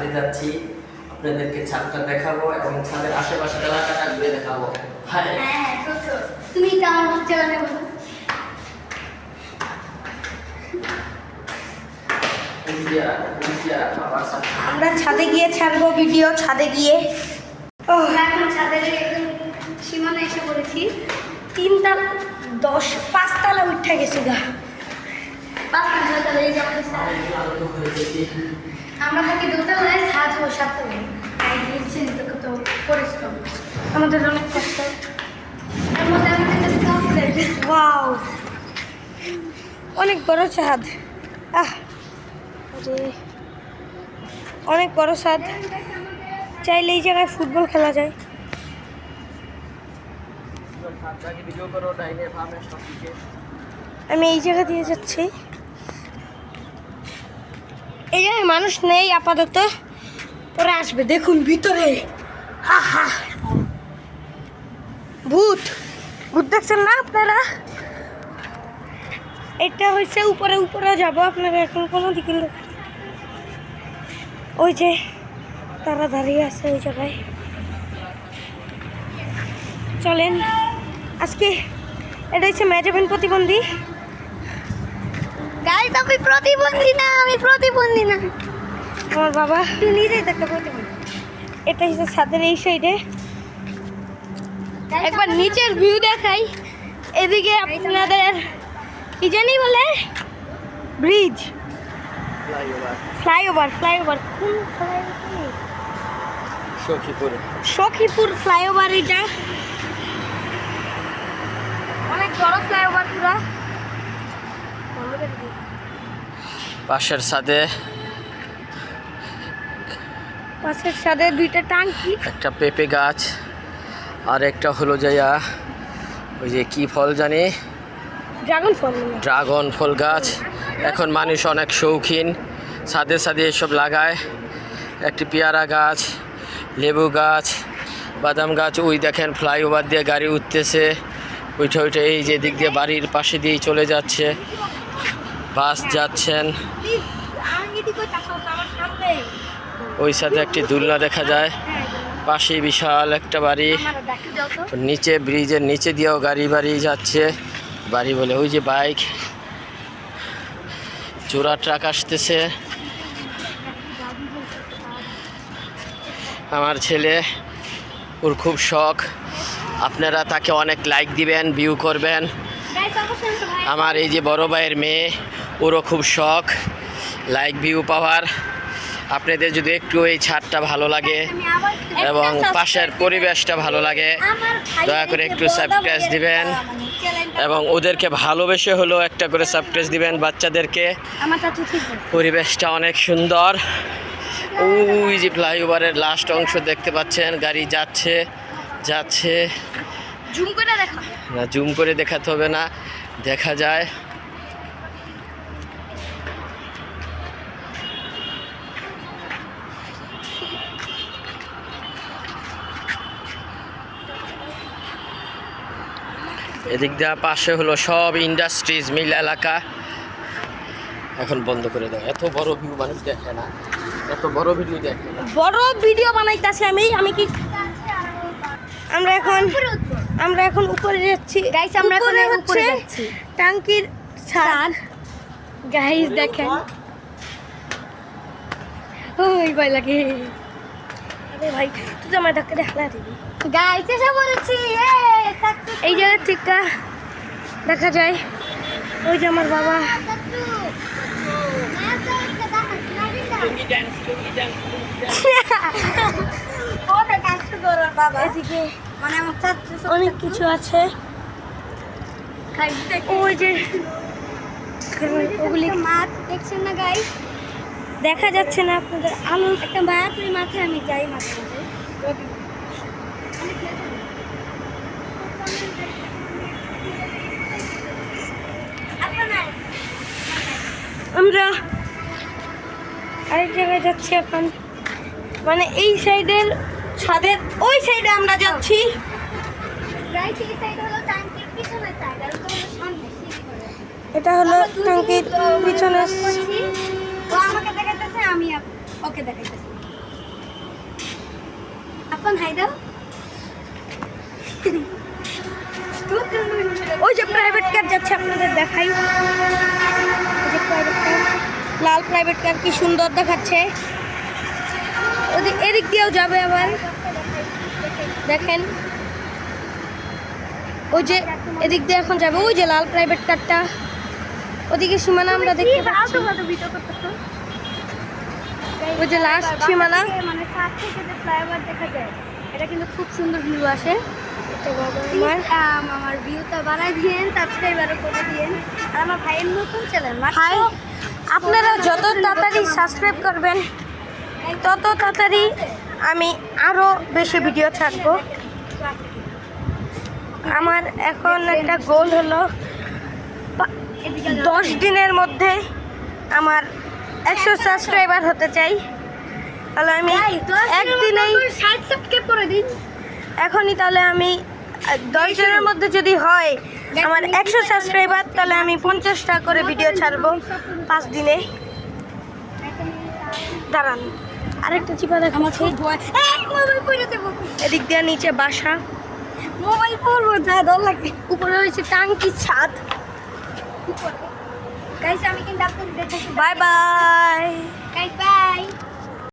ছাদে যাচ্ছি। আপনাদেরকে ছাদটা দেখাবো এবং ছাদের আশেপাশে এলাকাটা ঘুরে দেখাবো। হ্যাঁ হ্যাঁ তুমি তো আমার সাথে আমরা ছাদে গিয়ে ছাড়বো ভিডিও ছাদে গিয়ে। ও এখন ছাদের একদম সীমানা এসে পড়েছি। তিনতলা দশ পাঁচতলা উঠে গেছে গা। পাঁচটা ছয়তলা এই ছাদ। আমরা থাকি দোতলায় সাত ও আর নিশ্চিত কত পরিশ্রম। আমাদের অনেক কষ্ট। আমাদের ওয়াও। অনেক বড় ছাদ আহ। আরে। অনেক বড় ছাদ চাইলে এই জায়গায় ফুটবল খেলা যায়। আমি এই জায়গা দিয়ে যাচ্ছি। এই মানুষ নেই আপাতত। পরে আসবে, দেখুন ভিতরে। ভূত। ভূত দেখছেন না আপনারা? এটা হচ্ছে উপরে উপরে যাব আপনারা এখন কোনো দিকে ওই যে তারা দাঁড়িয়ে আছে ওই জায়গায়। চলেন। আজকে এটা হচ্ছে ম্যাজাবেন প্রতিবন্ধী। গাইস আমি প্রতিবন্ধী না আমি প্রতিবন্ধী না। আমার বাবা তুই নিজেই দেখতে প্রতিবন্ধী। এটা হচ্ছে ছাদের এই সাইডে একবার নিচের ভিউ দেখাই। এদিকে আপনাদের কি জানি বলে? ব্রিজ ফ্লাইওভার ফ্লাইওভার ফ্লাইওভার কোন ফ্লাইওভার সখীপুর। সখীপুর ফ্লাইওভার এটা। অনেক বড় ফ্লাইওভার পুরা। পাশের ছাদে পাশের সাথে দুইটা টাঙ্কি। একটা পেঁপে গাছ আর একটা হলো যাইয়া ওই যে কি ফল জানি? ড্রাগন ফল ড্রাগন ফল গাছ। এখন মানুষ অনেক শৌখিন ছাদে সাদে এসব লাগায়। একটি পেয়ারা গাছ লেবু গাছ বাদাম গাছ ওই দেখেন ফ্লাইওভার দিয়ে গাড়ি উঠতেছে। ওইটা ওইটা এই যে দিক দিয়ে বাড়ির পাশে দিয়েই চলে যাচ্ছে। বাস যাচ্ছেন। ওই সাথে একটি দুলনা দেখা যায়। পাশে বিশাল একটা বাড়ি। নিচে ব্রিজের নিচে দিয়েও গাড়ি বাড়ি যাচ্ছে। বাড়ি বলে ওই যে বাইক। চোরা ট্রাক আসতেছে। আমার ছেলে ওর খুব শখ। আপনারা তাকে অনেক লাইক দিবেন ভিউ করবেন। আমার এই যে বড় ভাইয়ের মেয়ে ওরও খুব শখ লাইক ভিউ পাওয়ার। আপনাদের যদি একটু এই ছাদটা ভালো লাগে এবং পাশের পরিবেশটা ভালো লাগে দয়া করে একটু সাবস্ক্রাইব দিবেন এবং ওদেরকে ভালোবেসে হলেও একটা করে সাবস্ক্রাইব দিবেন বাচ্চাদেরকে। পরিবেশটা অনেক সুন্দর। ওই যে ফ্লাইওভারের লাস্ট অংশ দেখতে পাচ্ছেন গাড়ি যাচ্ছে যাচ্ছে। জুম করে দেখা না জুম করে দেখাতে হবে না দেখা যায়। এদিক দিয়ে পাশে হলো সব ইন্ডাস্ট্রিজ মিল এলাকা। এখন বন্ধ করে দাও। এত বড় ভিউ মানুষ দেখে না। এত বড় ভিডিও দেখে না। বড় ভিডিও বানাইতাছি আমি আমি কি আমরা এখন আমরা এখন উপরে যাচ্ছি। Guys, আমরা এখন উপরে যাচ্ছি। টাঙ্কির ছাদ। গাইস দেখেন। ওই ভয় লাগে। ভাই। তুই আমার ধাক্কা দেখলা দিবি। গাইস এসে পড়েছি এই জায়গার থেকে দেখা যায়। ওই যে আমার বাবা। এদিকে মানে অনেক কিছু আছে। ওই যে ওগুলি মাছ দেখছেন না গাইস দেখা যাচ্ছে না আপনাদের আলো একটা ওই মাঠে আমি যাই মাঝে মাঝে। আমরা আরেক জায়গায় যাচ্ছি এখন। মানে এই সাইডের ছাদের ওই সাইডে আমরা যাচ্ছি। এটা হলো ট্যাঙ্কির পিছনের দেখাইতেছে আমি ওকে দেখাইতেছি। মতন হাই দাও। ওই যে প্রাইভেট কার যাচ্ছে আপনাদের দেখাই। লাল প্রাইভেট কার কি সুন্দর দেখাচ্ছে। ওদিক এদিক দিয়েও যাবে আবার। দেখেন। ওই যে এদিক দিয়ে এখন যাবে। ওই যে লাল প্রাইভেট কারটা ওদিকে সীমানা আমরা দেখতে পাচ্ছি। ওই যে লাস্ট সীমানা। মানে সাত থেকে যে ফ্লাইওভার দেখা যায় এটা কিন্তু খুব সুন্দর ভিউ আসে। আমার um, আমার ভিউটা বাড়াই দিয়েন সাবস্ক্রাইবারও করে দিয়েন। আর আমার ভাইয়ের নতুন চ্যানেল হাই আপনারা যত তাড়াতাড়ি সাবস্ক্রাইব করবেন তত তাড়াতাড়ি আমি আরও বেশি ভিডিও ছাড়বো। আমার এখন একটা গোল হলো দশ দিনের মধ্যে আমার একশো সাবস্ক্রাইবার হতে চাই। তাহলে আমি একদিনেই এখনই তাহলে আমি আহ, দশ দিনের মধ্যে যদি হয় আমার একশো সাবস্ক্রাইবার তাহলে আমি পঞ্চাশটা করে ভিডিও ছাড়বো পাঁচ দিনে। দাঁড়ান আরেকটা চিপা মোবাইল পড়ে এদিক দিয়ে নিচে বাসা। মোবাইল পড়ব যা ডর লাগে। উপরে হয়েছে টাঙ্কি ছাদ। গাইস আমি কিন্তু আপনাদের দেখেছি বাই বাই গাইস বাই